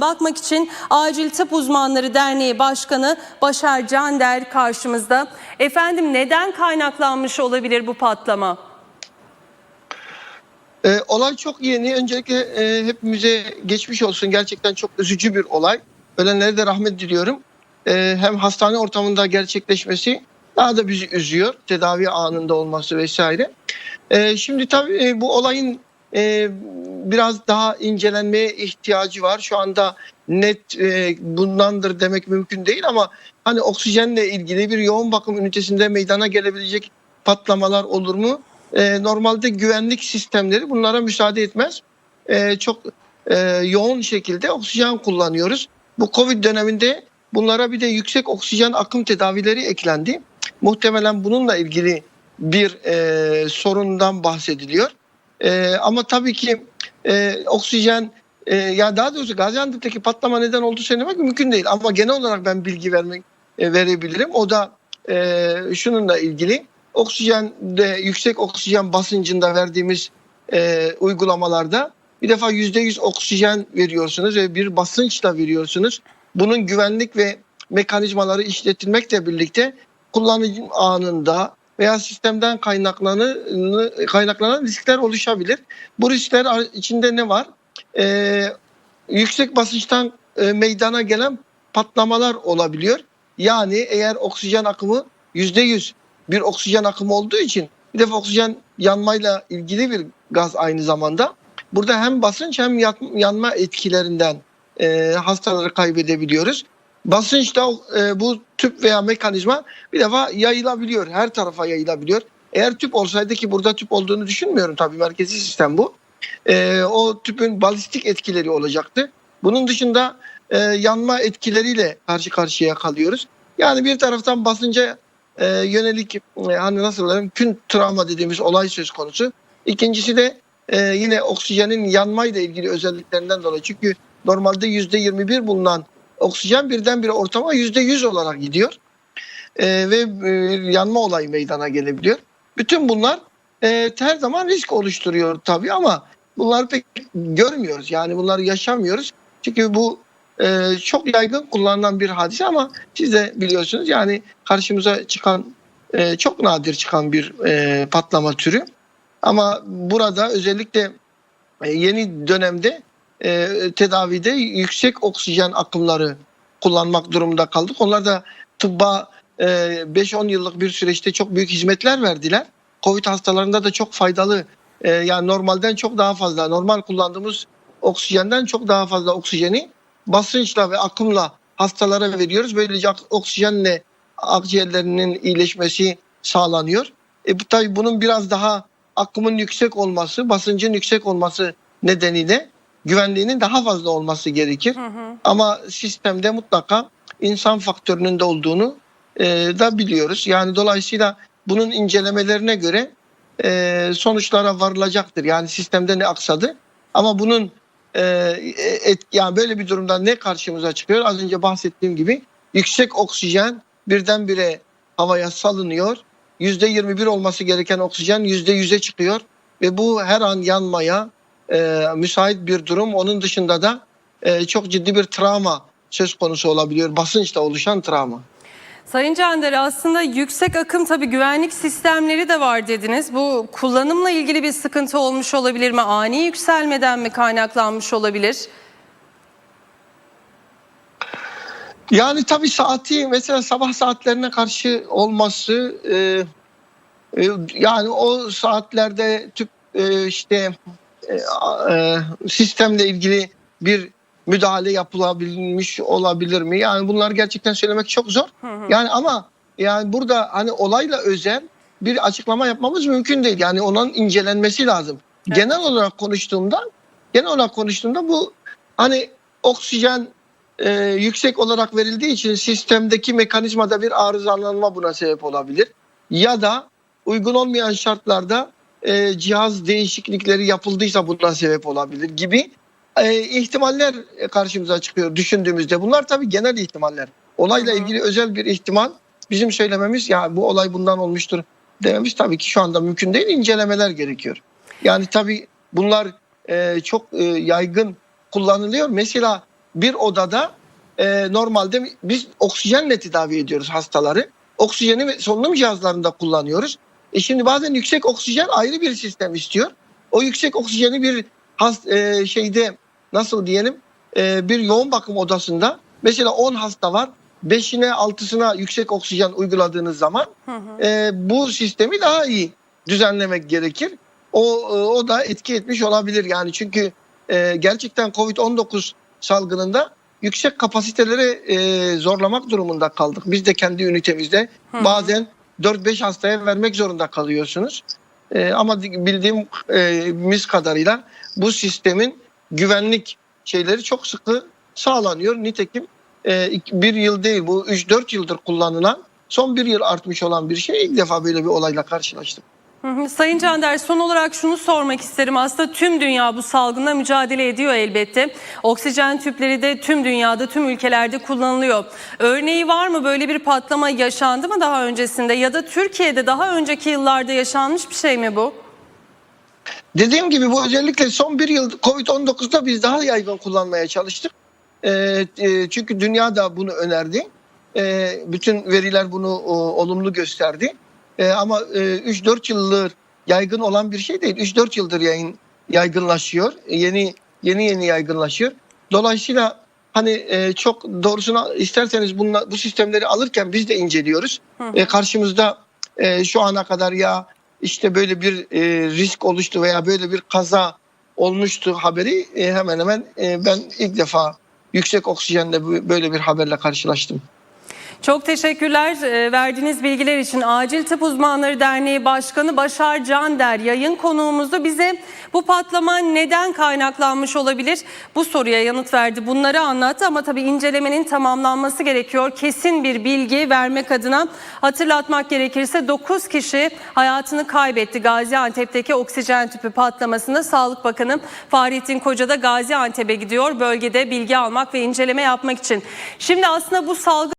bakmak için Acil Tıp Uzmanları Derneği Başkanı Başar Cander karşımızda. Efendim neden kaynaklanmış olabilir bu patlama? Ee, olay çok yeni. Öncelikle e, hepimize geçmiş olsun. Gerçekten çok üzücü bir olay. Ölenlere de rahmet diliyorum. Ee, hem hastane ortamında gerçekleşmesi daha da bizi üzüyor. Tedavi anında olması vesaire. Ee, şimdi tabii e, bu olayın e, biraz daha incelenmeye ihtiyacı var. Şu anda net e, bundandır demek mümkün değil ama hani oksijenle ilgili bir yoğun bakım ünitesinde meydana gelebilecek patlamalar olur mu? E, normalde güvenlik sistemleri bunlara müsaade etmez. E, çok e, yoğun şekilde oksijen kullanıyoruz. Bu Covid döneminde bunlara bir de yüksek oksijen akım tedavileri eklendi. Muhtemelen bununla ilgili bir e, sorundan bahsediliyor. E, ama tabii ki e, oksijen e, ya daha doğrusu Gaziantep'teki patlama neden oldu söylemek mümkün değil. Ama genel olarak ben bilgi vermek e, verebilirim. O da e, şununla ilgili oksijende yüksek oksijen basıncında verdiğimiz e, uygulamalarda bir defa %100 oksijen veriyorsunuz ve bir basınçla veriyorsunuz. Bunun güvenlik ve mekanizmaları işletilmekle birlikte kullanıcı anında veya sistemden kaynaklanan, kaynaklanan riskler oluşabilir. Bu riskler içinde ne var? Ee, yüksek basınçtan e, meydana gelen patlamalar olabiliyor. Yani eğer oksijen akımı %100 bir oksijen akımı olduğu için bir defa oksijen yanmayla ilgili bir gaz aynı zamanda. Burada hem basınç hem yanma etkilerinden e, hastaları kaybedebiliyoruz. Basınç da e, bu tüp veya mekanizma bir defa yayılabiliyor. Her tarafa yayılabiliyor. Eğer tüp olsaydı ki burada tüp olduğunu düşünmüyorum tabii merkezi sistem bu. E, o tüpün balistik etkileri olacaktı. Bunun dışında e, yanma etkileriyle karşı karşıya kalıyoruz. Yani bir taraftan basınca e, yönelik e, hani nasıl diyeyim kün travma dediğimiz olay söz konusu. İkincisi de e, yine oksijenin yanmayla ilgili özelliklerinden dolayı. Çünkü normalde %21 bulunan oksijen birdenbire ortama %100 olarak gidiyor. E, ve e, yanma olayı meydana gelebiliyor. Bütün bunlar e, her zaman risk oluşturuyor tabii ama bunları pek görmüyoruz. Yani bunları yaşamıyoruz. Çünkü bu e, çok yaygın kullanılan bir hadise ama siz de biliyorsunuz yani karşımıza çıkan e, çok nadir çıkan bir e, patlama türü. Ama burada özellikle e, yeni dönemde e, tedavide yüksek oksijen akımları kullanmak durumunda kaldık. Onlar da tıbba e, 5-10 yıllık bir süreçte çok büyük hizmetler verdiler. Covid hastalarında da çok faydalı e, yani normalden çok daha fazla normal kullandığımız oksijenden çok daha fazla oksijeni basınçla ve akımla hastalara veriyoruz. Böylece oksijenle akciğerlerinin iyileşmesi sağlanıyor. E tabii bunun biraz daha akımın yüksek olması, basıncın yüksek olması nedeniyle güvenliğinin daha fazla olması gerekir. Hı hı. Ama sistemde mutlaka insan faktörünün de olduğunu e, da biliyoruz. Yani dolayısıyla bunun incelemelerine göre e, sonuçlara varılacaktır. Yani sistemde ne aksadı. Ama bunun e, et, yani böyle bir durumda ne karşımıza çıkıyor? Az önce bahsettiğim gibi yüksek oksijen birdenbire havaya salınıyor. %21 olması gereken oksijen %100'e çıkıyor ve bu her an yanmaya e, müsait bir durum. Onun dışında da e, çok ciddi bir travma söz konusu olabiliyor. Basınçla oluşan travma. Sayın Cander aslında yüksek akım tabii güvenlik sistemleri de var dediniz. Bu kullanımla ilgili bir sıkıntı olmuş olabilir mi? Ani yükselmeden mi kaynaklanmış olabilir? Yani tabii saati mesela sabah saatlerine karşı olması e, e, yani o saatlerde tüp e, işte e, e, sistemle ilgili bir müdahale yapılabilmiş olabilir mi? Yani bunlar gerçekten söylemek çok zor. Hı hı. Yani ama yani burada hani olayla özel bir açıklama yapmamız mümkün değil. Yani onun incelenmesi lazım. Evet. Genel olarak konuştuğumda genel olarak konuştuğumda bu hani oksijen e, yüksek olarak verildiği için sistemdeki mekanizmada bir arızalanma buna sebep olabilir. Ya da uygun olmayan şartlarda e, cihaz değişiklikleri yapıldıysa buna sebep olabilir gibi e, ihtimaller karşımıza çıkıyor düşündüğümüzde. Bunlar tabii genel ihtimaller. Olayla ilgili özel bir ihtimal bizim söylememiz ya bu olay bundan olmuştur dememiz tabii ki şu anda mümkün değil. İncelemeler gerekiyor. Yani tabii bunlar e, çok e, yaygın kullanılıyor. Mesela bir odada e, normalde biz oksijenle tedavi ediyoruz hastaları. Oksijeni solunum cihazlarında kullanıyoruz. E şimdi bazen yüksek oksijen ayrı bir sistem istiyor. O yüksek oksijeni bir has, e, şeyde nasıl diyelim e, bir yoğun bakım odasında mesela 10 hasta var. 5'ine 6'sına yüksek oksijen uyguladığınız zaman e, bu sistemi daha iyi düzenlemek gerekir. O e, o da etki etmiş olabilir yani çünkü e, gerçekten Covid-19 salgınında yüksek kapasiteleri e, zorlamak durumunda kaldık. Biz de kendi ünitemizde bazen 4-5 hastaya vermek zorunda kalıyorsunuz. E, ama bildiğimiz kadarıyla bu sistemin güvenlik şeyleri çok sıkı sağlanıyor. Nitekim e, bir yıl değil bu 3-4 yıldır kullanılan son bir yıl artmış olan bir şey. İlk defa böyle bir olayla karşılaştık. Sayın Cander son olarak şunu sormak isterim. Aslında tüm dünya bu salgınla mücadele ediyor elbette. Oksijen tüpleri de tüm dünyada, tüm ülkelerde kullanılıyor. Örneği var mı? Böyle bir patlama yaşandı mı daha öncesinde? Ya da Türkiye'de daha önceki yıllarda yaşanmış bir şey mi bu? Dediğim gibi bu özellikle son bir yıl Covid-19'da biz daha yaygın kullanmaya çalıştık. Ee, e, çünkü dünya da bunu önerdi. Ee, bütün veriler bunu olumlu gösterdi. Ee, ama e, 3-4 yıldır yaygın olan bir şey değil. 3-4 yıldır yayın yaygınlaşıyor. Yeni yeni yeni yaygınlaşıyor. Dolayısıyla hani e, çok doğrusuna isterseniz bunla, bu sistemleri alırken biz de inceliyoruz. E, karşımızda e, şu ana kadar ya işte böyle bir e, risk oluştu veya böyle bir kaza olmuştu haberi e, hemen hemen e, ben ilk defa yüksek oksijenle böyle bir haberle karşılaştım. Çok teşekkürler e, verdiğiniz bilgiler için. Acil Tıp Uzmanları Derneği Başkanı Başar Cander yayın konuğumuzdu. Bize bu patlama neden kaynaklanmış olabilir? Bu soruya yanıt verdi. Bunları anlattı ama tabii incelemenin tamamlanması gerekiyor. Kesin bir bilgi vermek adına hatırlatmak gerekirse 9 kişi hayatını kaybetti Gaziantep'teki oksijen tüpü patlamasında. Sağlık Bakanı Fahrettin Koca da Gaziantep'e gidiyor bölgede bilgi almak ve inceleme yapmak için. Şimdi aslında bu salgın